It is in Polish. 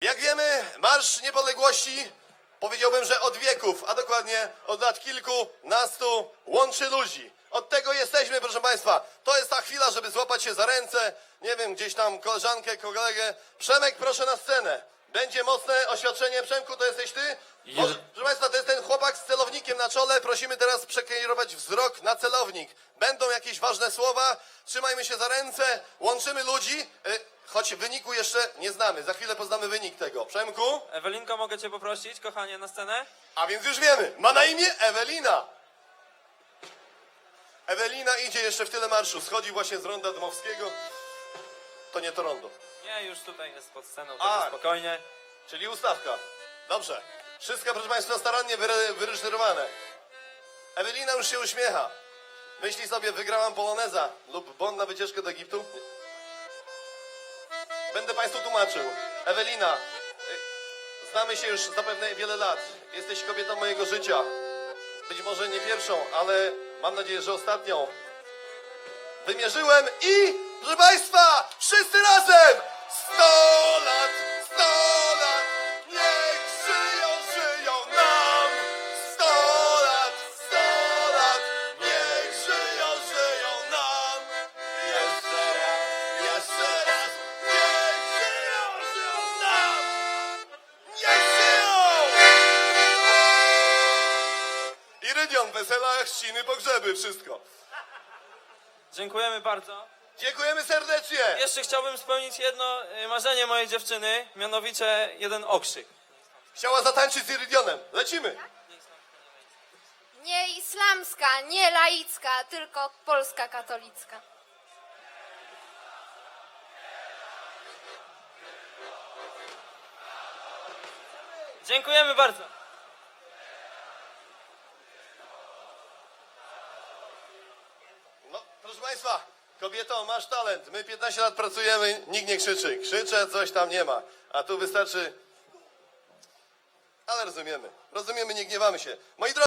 Jak wiemy, Marsz Niepodległości powiedziałbym, że od wieków, a dokładnie od lat kilkunastu łączy ludzi. Od tego jesteśmy, proszę Państwa. To jest ta chwila, żeby złapać się za ręce, nie wiem, gdzieś tam koleżankę, kolegę. Przemek, proszę na scenę. Będzie mocne oświadczenie. Przemku, to jesteś ty? Może, proszę Państwa, to jest ten chłopak z celownikiem na czole. Prosimy teraz przekierować wzrok na celownik. Będą jakieś ważne słowa. Trzymajmy się za ręce, łączymy ludzi. y, Choć wyniku jeszcze nie znamy. Za chwilę poznamy wynik tego. Przemku? Ewelinko, mogę cię poprosić, kochanie, na scenę? A więc już wiemy. Ma na imię Ewelina. Ewelina idzie jeszcze w tyle marszu. Schodzi właśnie z ronda Dmowskiego. To nie to rondo. Nie, już tutaj jest pod sceną, A. spokojnie. Czyli ustawka. Dobrze. Wszystko, proszę Państwa, starannie wyre- wyreżyserowane. Ewelina już się uśmiecha. Myśli sobie, wygrałam poloneza lub bon na wycieczkę do Egiptu. Będę Państwu tłumaczył. Ewelina, y, znamy się już zapewne wiele lat. Jesteś kobietą mojego życia. Być może nie pierwszą, ale mam nadzieję, że ostatnią. Wymierzyłem i, proszę Państwa, wszyscy razem! 100 lat, 100 lat, Wesela, chrzciny, pogrzeby, wszystko. Dziękujemy bardzo. Dziękujemy serdecznie! Jeszcze chciałbym spełnić jedno y, marzenie mojej dziewczyny, mianowicie jeden okrzyk. Chciała zatańczyć z Irydionem. Lecimy! Nie islamska, nie laicka, tylko polska katolicka. Dziękujemy bardzo. Proszę Państwa, kobieto, masz talent. My 15 lat pracujemy, nikt nie krzyczy. Krzyczę, coś tam nie ma. A tu wystarczy... Ale rozumiemy. Rozumiemy, nie gniewamy się. Moi drodzy...